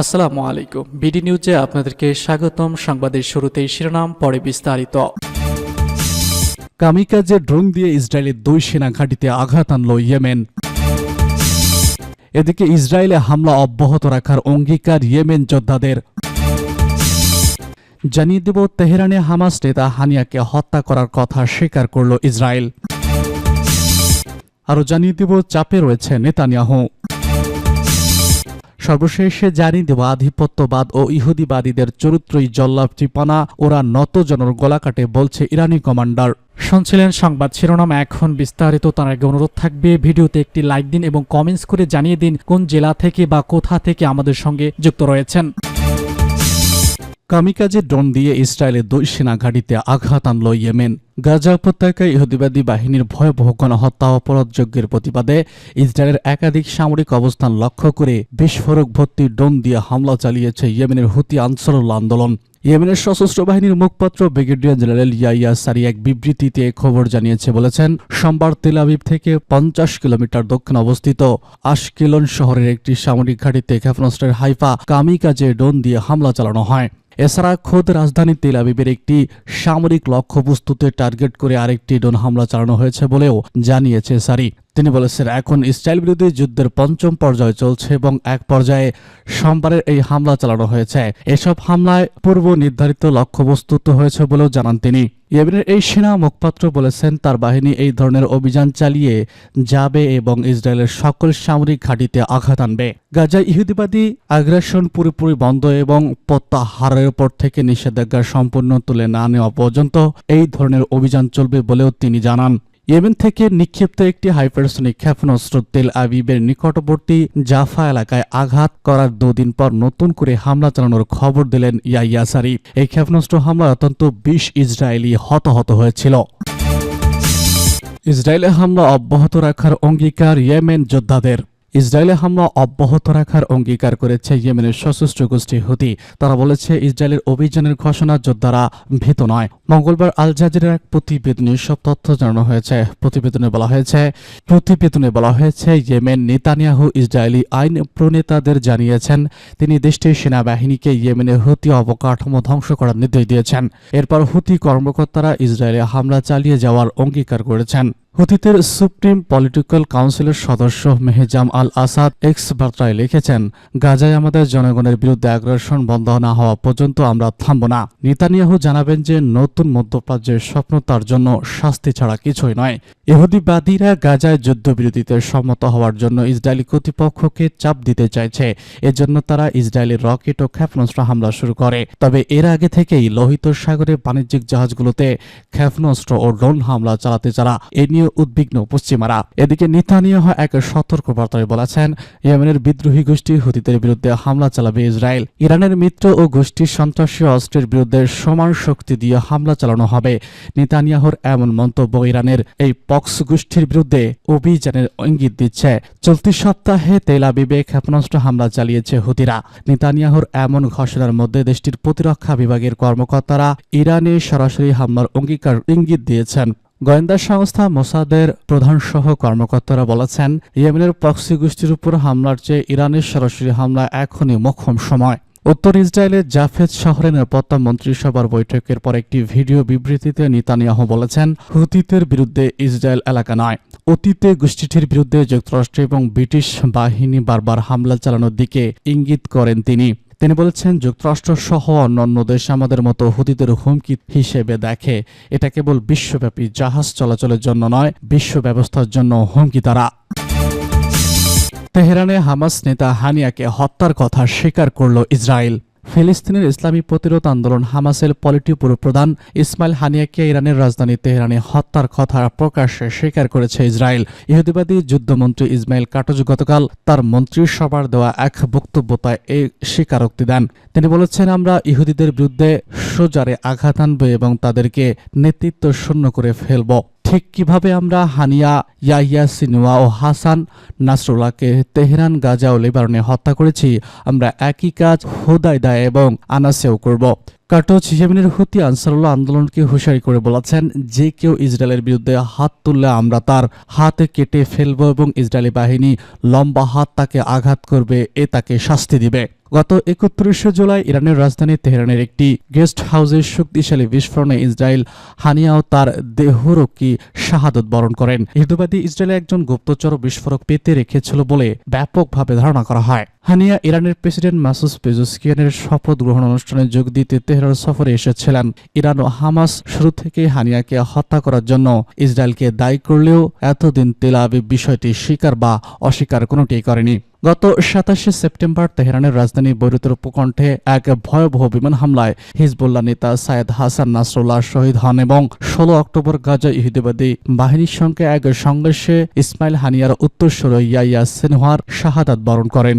আসসালামু আলাইকুম। বিডি নিউজে আপনাদেরকে স্বাগতম। সংবাদের শুরুতেই শিরোনাম, পরে বিস্তারিত। কামিকাজে ড্রোন দিয়ে ইসরায়েলের দুই সেনা ঘাঁটিতে আঘাত আনল ইয়েমেন। এদিকে ইসরায়েলে হামলা অব্যাহত রাখার অঙ্গীকার ইয়েমেন যোদ্ধাদের। জানিয়ে দেব, তেহরানে হামাস নেতা হানিয়াকে হত্যা করার কথা স্বীকার করল ইসরায়েল। আরও জানিয়ে দেব, চাপে রয়েছে নেতানিয়াহু। সর্বশেষে জানি দেওয়া আধিপত্যবাদ ও ইহুদিবাদীদের চরিত্রই জল্লাভ চিপানা ওরা নত জনর গলা কাটে, বলছে ইরানি কমান্ডার। শুনছিলেন সংবাদ শিরোনাম, এখন বিস্তারিত, তার আগে অনুরোধ থাকবে, ভিডিওতে একটি লাইক দিন এবং কমেন্টস করে জানিয়ে দিন কোন জেলা থেকে বা কোথা থেকে আমাদের সঙ্গে যুক্ত রয়েছেন। কামিকাজে ড্রোন দিয়ে ইসরায়েলের দুই সেনা ঘাঁটিতে আঘাত আনল ইয়েমেন। গাজা উপত্যকায় ইহুদিবাদী বাহিনীর ভয়াবহ গণহত্যা অপরাধযজ্ঞের প্রতিবাদে ইসরায়েলের একাধিক সামরিক অবস্থান লক্ষ্য করে বিস্ফোরক ভর্তি ড্রোন দিয়ে হামলা চালিয়েছে ইয়েমেনের হুতি আনসারুল্লাহ আন্দোলন। ইয়েমেনের সশস্ত্র বাহিনীর মুখপাত্র ব্রিগেডিয়ার জেনারেল ইয়াইয়া সারি এক বিবৃতিতে খবর জানিয়েছে, বলেছেন, সোমবার তেল আবিব থেকে পঞ্চাশ কিলোমিটার দক্ষিণ অবস্থিত আশকেলন শহরের একটি সামরিক ঘাঁটিতে ক্ষেপণাস্ত্রের হাইফা কামিকাজে ড্রোন দিয়ে হামলা চালানো হয়। এছাড়া খোদ রাজধানী তেল আবিবের একটি সামরিক লক্ষ্যবস্তুতে টার্গেট করে আরেকটি ড্রোন হামলা চালানো হয়েছে বলেও জানিয়েছে সারি। তিনি বলেছেন, এখন ইসরায়েল বিরোধী যুদ্ধের পঞ্চম পর্যায় চলছে এবং এক পর্যায়ে সোমবারের এই হামলা চালানো হয়েছে। এসব হামলায় পূর্ব নির্ধারিত লক্ষ্যবস্তুত হয়েছে বলেও জানান তিনি। ইয়েমেনের এই সেনা মুখপাত্র বলেছেন, তার বাহিনী এই ধরনের অভিযান চালিয়ে যাবে এবং ইসরায়েলের সকল সামরিক ঘাঁটিতে আঘাত আনবে। গাজায় ইহুদিবাদী আগ্রাসন পুরোপুরি বন্ধ এবং প্রত্যাহারের উপর থেকে নিষেধাজ্ঞা সম্পূর্ণ তুলে না নেওয়া পর্যন্ত এই ধরনের অভিযান চলবে বলেও তিনি জানান। ইয়েমেন থেকে নিক্ষিপ্ত একটি হাইপারসনিক ক্ষেপণাস্ত্র তেল আবিবের নিকটবর্তী জাফা এলাকায় আঘাত করার দুদিন পর নতুন করে হামলা চালানোর খবর দিলেন ইয়াইয়া সারিফ এই ক্ষেপণাস্ত্র হামলা অত্যন্ত বিশ ইসরায়েলি হতাহত হয়েছিল। ইসরায়েলে হামলা অব্যাহত রাখার অঙ্গীকার ইয়েমেন যোদ্ধাদের। ইসরায়েলে হামলা অব্যাহত রাখার অঙ্গীকার করেছে ইয়েমেনের সশস্ত্র গোষ্ঠী হুতি। তারা বলেছে, ইসরায়েলের অভিযানের ঘোষণা যোদ্ধারা ভীত নয়। মঙ্গলবার আল জাজিরের এক প্রতিবেদনে সব তথ্য জানানো হয়েছে। প্রতিবেদনে বলা হয়েছে, প্রতিবেদনে বলা হয়েছে, ইয়েমেন নেতানিয়াহু ইসরায়েলি আইন প্রণেতাদের জানিয়েছেন, তিনি দেশটির সেনাবাহিনীকে ইয়েমেনের হুতি অবকাঠামো ধ্বংস করার নির্দেশ দিয়েছেন। এরপর হুতি কর্মকর্তারা ইসরায়েলে হামলা চালিয়ে যাওয়ার অঙ্গীকার করেছেন। হুতিতের সুপ্রিম পলিটিক্যাল কাউন্সিলের সদস্য মেহেজাম আল আসাদ এক্স বার্তায় লিখেছেন, গাজায় আমাদের জনগণের বিরুদ্ধে আগ্রাসন বন্ধ না হওয়া পর্যন্ত আমরা থামব না। নেতানিয়াহু জানাবেন যে, নতুন মধ্যপ্রাচ্যের স্বপ্ন তার জন্য শাস্তি ছাড়া কিছুই নয়। ইহুদিবাদীরা গাজায় যুদ্ধবিরতিতে সম্মত হওয়ার জন্য ইসরায়েলি কর্তৃপক্ষকে চাপ দিতে চাইছে। এজন্য তারা ইসরায়েলের রকেট ও ক্ষেপণাস্ত্র হামলা শুরু করে। তবে এর আগে থেকেই লোহিত সাগরে বাণিজ্যিক জাহাজগুলোতে ক্ষেপণাস্ত্র ও ড্রোন হামলা চালাতে যারা এ নিয়ে উদ্বিগ্ন পশ্চিমারা। এদিকে নেতানিয়াহ এক সতর্ক বার্তায় বলেছেন, ইয়েমেনের বিদ্রোহী গোষ্ঠী হুতিদের বিরুদ্ধে হামলা চালাবে ইসরায়েল। ইরানের মিত্র ও গোষ্ঠীর সন্ত্রাসী অস্ত্রের বিরুদ্ধে সমান শক্তি দিয়ে হামলা চালানো হবে। নেতানিয়াহুর এমন মন্তব্য ইরানের এই পক্স গোষ্ঠীর বিরুদ্ধে অভিযানের ইঙ্গিত দিচ্ছে। চলতি সপ্তাহে তেল আবিবে ক্ষেপণাস্ত্র হামলা চালিয়েছে হুতিরা। নেতানিয়াহুর এমন ঘোষণার মধ্যে দেশটির প্রতিরক্ষা বিভাগের কর্মকর্তারা ইরানে সরাসরি হামলার অঙ্গীকার ইঙ্গিত দিয়েছেন। গোয়েন্দা সংস্থা মোসাদের প্রধান সহ কর্মকর্তারা বলেছেন, ইয়েমেনের পক্সি গোষ্ঠীর উপর হামলার চেয়ে ইরানের সরাসরি হামলা এখনই মোক্ষম সময়। উত্তর ইসরায়েলের জাফেদ শহরে নিরাপত্তা মন্ত্রিসভার বৈঠকের পর একটি ভিডিও বিবৃতিতে নিতানিয়াহ বলেছেন হুতিতের বিরুদ্ধে ইসরায়েল এলাকা নয়। অতীতে গোষ্ঠীটির বিরুদ্ধে যুক্তরাষ্ট্র এবং ব্রিটিশ বাহিনী বারবার হামলা চালানোর দিকে ইঙ্গিত করেন তিনি। তিনি বলেছেন, যুক্তরাষ্ট্র সহ অন্যান্য দেশ আমাদের মতো হুদিদের হুমকি হিসেবে দেখে এটা কেবল বিশ্বব্যাপী জাহাজ চলাচলের জন্য নয় বিশ্ব ব্যবস্থার জন্য হুমকি তারা। তেহরানে হামাস নেতা হানিয়াকে হত্যার কথা স্বীকার করল ইসরায়েল। ফিলিস্তিনের ইসলামী প্রতিরোধ আন্দোলন হামাসের পলিটিপুর প্রধান ইসমাইল হানিয়াকে ইরানের রাজধানী তেহরানে হত্যার কথা প্রকাশ্যে স্বীকার করেছে ইসরায়েল। ইহুদিবাদী যুদ্ধমন্ত্রী ইসমাইল কাটজ গতকাল তার মন্ত্রিসভার দেওয়া এক বক্তব্যতায় এই স্বীকারোক্তি দেন। তিনি বলেছেন, আমরা ইহুদিদের বিরুদ্ধে সোজারে আঘাত আনব এবং তাদেরকে নেতৃত্ব শূন্য করে ফেলব। ঠিক কীভাবে আমরা হানিয়া, ইয়াহিয়া, সিনুয়া ও হাসান নাসরুল্লাহকে তেহরান, গাজা ও লেবারনে হত্যা করেছি, আমরা একই কাজ হুদাইদায় এবং আনাসেও করব। কাটোচ ইয়েমেনের হুতি আনসারুল্লাহ আন্দোলনকে হুঁশিয়ারি করে বলেছেন, যে কেউ ইসরায়েলের বিরুদ্ধে হাত তুললে আমরা তার হাতে কেটে ফেলব এবং ইসরায়েলি বাহিনী লম্বা হাত তাকে আঘাত করবে, এ তাকে শাস্তি দিবে। গত একত্রিশে জুলাই ইরানের রাজধানী তেহরানের একটি গেস্ট হাউসের শক্তিশালী বিস্ফোরণে ইসরায়েল হানিয়াও তার দেহরক্ষী শাহাদত বরণ করেন। ইহুদিবাদী ইসরায়েলে একজন গুপ্তচর বিস্ফোরক পেতে রেখেছিল বলে ব্যাপকভাবে ধারণা করা হয়। হানিয়া ইরানের প্রেসিডেন্ট মাসুস পেজুস্কিয়ানের শপথ গ্রহণ অনুষ্ঠানে যোগ দিতে তেহরান সফরে এসেছিলেন। ইরান ও হামাস শুরু থেকে হানিয়াকে হত্যা করার জন্য ইসরায়েলকে দায়ী করলেও এতদিন তেল আবিব বিষয়টি স্বীকার বা অস্বীকার কোনোটি করেনি। গত সাতাশে সেপ্টেম্বর তেহরানের রাজধানী বৈরুতের উপকণ্ঠে এক ভয়াবহ বিমান হামলায় হিজবুল্লাহ নেতা সায়েদ হাসান নাসরুল্লাহ শহীদ হন এবং ষোলো অক্টোবর গাজা ইহুদিবাদী বাহিনীর সঙ্গে এক সংঘর্ষে ইসমাইল হানিয়ার উত্তরস্বর ইয়াইয়া সিনহার শাহাদাত বরণ করেন।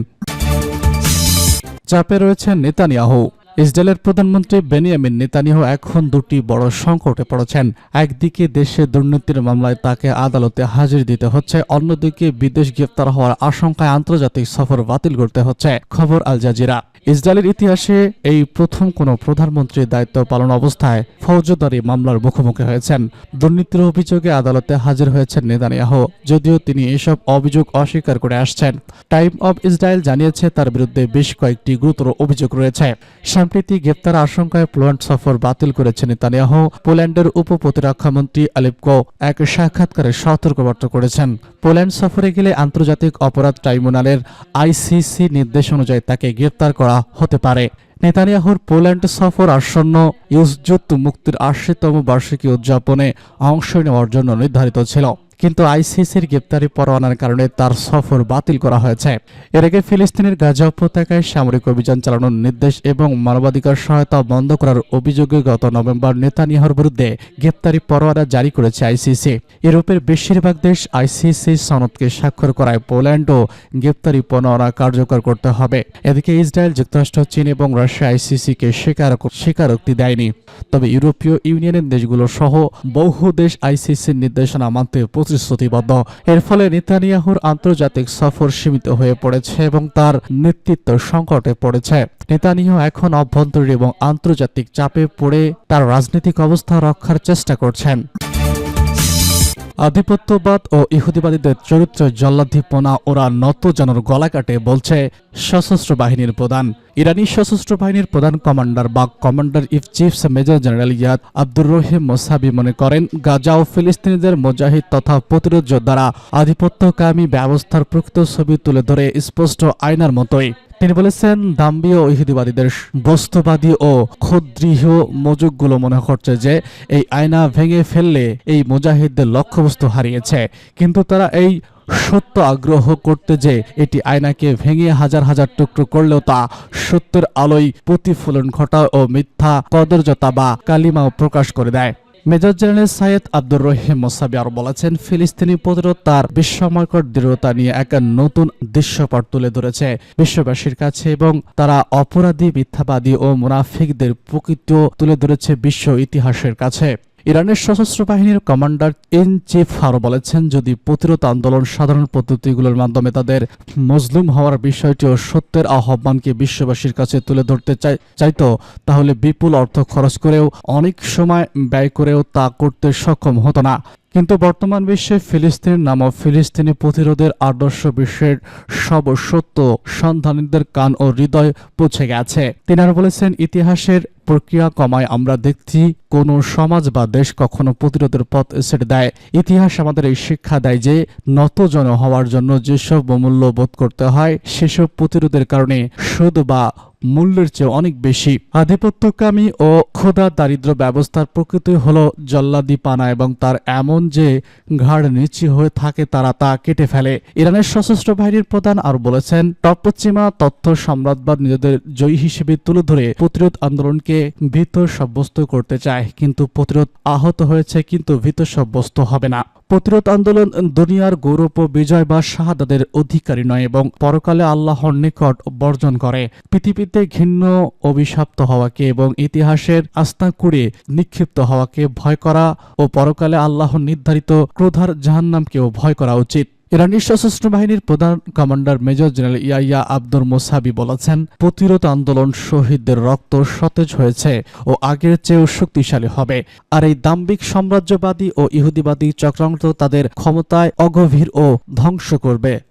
চাপে রয়েছেন নেতানিয়াহু। ইসরায়েলের প্রধানমন্ত্রী বেনিয়ামিন নেতানিয়াহু এখন দুটি বড় সংকটে পড়েছেন। একদিকে দেশে দুর্নীতির মামলায় তাকে আদালতে হাজির দিতে হচ্ছে, অন্যদিকে বিদেশ গ্রেফতার হওয়ার আশঙ্কায় আন্তর্জাতিক সফর বাতিল করতে হচ্ছে। খবর আল জাজিরা। ইসরায়েলের ইতিহাসে এই প্রথম কোনো প্রধানমন্ত্রীর দায়িত্ব পালন অবস্থায় ফৌজদারি মামলার মুখোমুখি হয়েছেন। দুর্নীতির অভিযোগে আদালতে হাজির হয়েছেন নেতানিয়াহু, যদিও তিনি এসব অভিযোগ অস্বীকার করে আসছেন। টাইম অব ইসরায়েল জানিয়েছে তার বিরুদ্ধে বেশ কয়েকটি গুরুতর অভিযোগ রয়েছে। সম্প্রতি গ্রেপ্তার আশঙ্কায় পোল্যান্ড সফর বাতিল করেছে নেতানিয়াহু। পোল্যান্ডের উপ প্রতিরক্ষামন্ত্রী আলিপকো এক সাক্ষাৎকারে সতর্কবার্তা করেছেন। পোল্যান্ড সফরে গেলে আন্তর্জাতিক অপরাধ ট্রাইব্যুনালের আইসিসি নির্দেশ অনুযায়ী তাকে গ্রেপ্তার করা হতে পারে। নেতানিয়াহুর পোল্যান্ড সফর আসন্ন ইউজজুত মুক্তির আশিতম বার্ষিকী উদযাপনে অংশ নেওয়ার জন্য নির্ধারিত ছিল। কিন্তু আইসিসির গ্রেপ্তারি পরোয়ানার কারণে তার সফর বাতিল করা হয়েছে। এর আগে ফিলিস্তিনের গাজা উপত্যকায় সামরিক অভিযান চালানোর নির্দেশ এবং মানবাধিকার সহায়তা বন্ধ করার অভিযোগে গত নভেম্বর নেতানিয়াহুর বিরুদ্ধে গ্রেপ্তারি পরোয়ানা জারি করেছে আইসিসি। ইউরোপের বেশিরভাগ দেশ আইসিসি সনদকে স্বাক্ষর করায় পোল্যান্ডও গ্রেপ্তারি পরোয়ানা কার্যকর করতে হবে। এদিকে ইসরায়েল, যুক্তরাষ্ট্র, চীন এবং রাশিয়া আইসিসিকে স্বীকার স্বীকারোক্তি দেয়নি। তবে ইউরোপীয় ইউনিয়নের দেশগুলো সহ বহু দেশ আইসিসির নির্দেশনা মানতে প্রতিশ্রুতিবদ্ধ এর ফলে নেতানিয়াহুর আন্তর্জাতিক সফর সীমিত হয়ে পড়েছে এবং তার নেতৃত্ব সংকটে পড়েছে। নেতানিয়াহু এখন অভ্যন্তরীণ এবং আন্তর্জাতিক চাপে পড়ে তার রাজনৈতিক অবস্থা রক্ষার চেষ্টা করছেন। আধিপত্যবাদ ও ইহুদিবাদীদের চরিত্র জল্লাধিপনা ওরা নত জানোর গলা কাটে বলছে সশস্ত্র বাহিনীর প্রধান। ইরানি সশস্ত্র বাহিনীর প্রধান কমান্ডার বা commander of chiefs major general Iyad Abdur Rahim Mosabi মনে করেন, গাজা ও ফিলিস্তিনিদের মোজাহিদ তথা প্রতিরোধ দ্বারা আধিপত্যকামী ব্যবস্থার প্রকৃত ছবি তুলে ধরে স্পষ্ট আয়নার মতোই। তিনি বলেছেন, দাম্বীয় ইহুদিবাদীদের বস্তুবাদী ও ক্ষুদ্রীহ মজুকগুলো মনে করছে যে, এই আয়না ভেঙে ফেললে এই মুজাহিদদের লক্ষ্যবস্তু হারিয়েছে। কিন্তু তারা এই সত্য আগ্রহ করতে যে, এটি আয়নাকে ভেঙে হাজার হাজার টুকরো করলেও তা সত্যের আলোয় প্রতিফলন ঘটায় ও মিথ্যা কদর্যতা বা কালিমাও প্রকাশ করে দেয়। Major general Sayyed Abdur Rahim Mousavi আর বলেছেন, ফিলিস্তিনি প্রতিরোধ তার বিশ্বময়কর দৃঢ়তা নিয়ে এক নতুন দৃশ্যপট তুলে ধরেছে। বিশ্ববাসীর কাছে এবং তারা অপরাধী, মিথ্যাবাদী ও মুনাফিকদের প্রকৃত তুলে ধরেছে বিশ্ব ইতিহাসের কাছে। ইরানের সশস্ত্র বাহিনীর কমান্ডার ইন চিফ আরও বলেছেন, যদি প্রতিরোধ আন্দোলন সাধারণ পদ্ধতিগুলোর মাধ্যমে তাদের মজলুম হওয়ার বিষয়টি ও সত্যের আহ্বানকে বিশ্ববাসীর কাছে তুলে ধরতে চাই, চাইতো, তাহলে বিপুল অর্থ খরচ করেও, অনেক সময় ব্যয় করেও তা করতে সক্ষম হতো না। কিন্তু বর্তমান বিশ্বে ফিলিস্তিনের নাম ফিলিস্তিনি প্রতিরোধের আদর্শ বিশ্বের সব সত্য সন্ধানীদের কান ও হৃদয় পৌঁছে গেছে। তিনি আরও বলেছেন, ইতিহাসের প্রক্রিয়া কমায়, আমরা দেখছি কোনো সমাজ বা দেশ কখনো প্রতিরোধের পথ ছেড়ে দেয়। ইতিহাস আমাদের এই শিক্ষা দেয় যে, নতজন হওয়ার জন্য যেসব মূল্য বোধ করতে হয়, সেসব প্রতিরোধের কারণে সুদ বা মূল্যের চেয়ে অনেক বেশি। আধিপত্যকামী ও ক্ষুধা দারিদ্র ব্যবস্থার প্রকৃতি হল জল্লাদি পানা এবং তার এমন যে ঘাড় নিচু হয়ে থাকে তারা তা কেটে ফেলে। ইরানের সশস্ত্র বাহিনীর প্রধান আর বলেছেন, টপ পশ্চিমা তথ্য সম্রাটবাদ নিজেদের জয়ী হিসেবে তুলে ধরে প্রতিরোধ আন্দোলনকে ভীত সাব্যস্ত করতে চায়, কিন্তু প্রতিরোধ আহত হয়েছে, কিন্তু ভীত সাব্যস্ত হবে না। প্রতিরোধ আন্দোলন দুনিয়ার গৌরব ও বিজয় বা শাহাদাদের অধিকারী নয় এবং পরকালে আল্লাহর নিকট বর্জন করে। পৃথিবীতে ঘৃণ্য, অভিশাপ্ত হওয়াকে এবং ইতিহাসের আস্থা কুড়ে নিক্ষিপ্ত হওয়াকে ভয় করা ও পরকালে আল্লাহর নির্ধারিত ক্রোধার জাহান্নামকেও ভয় করা উচিত। ইরানি সশস্ত্র বাহিনীর প্রধান কমান্ডার মেজর জেনারেল ইয়াইয়া আব্দুর মোসাবি বলেছেন, প্রতিরোধ আন্দোলন শহীদদের রক্ত সতেজ হয়েছে ও আগের চেয়েও শক্তিশালী হবে। আর এই দাম্বিক সাম্রাজ্যবাদী ও ইহুদিবাদী চক্রান্ত তাদের ক্ষমতায় অগভীর ও ধ্বংস করবে।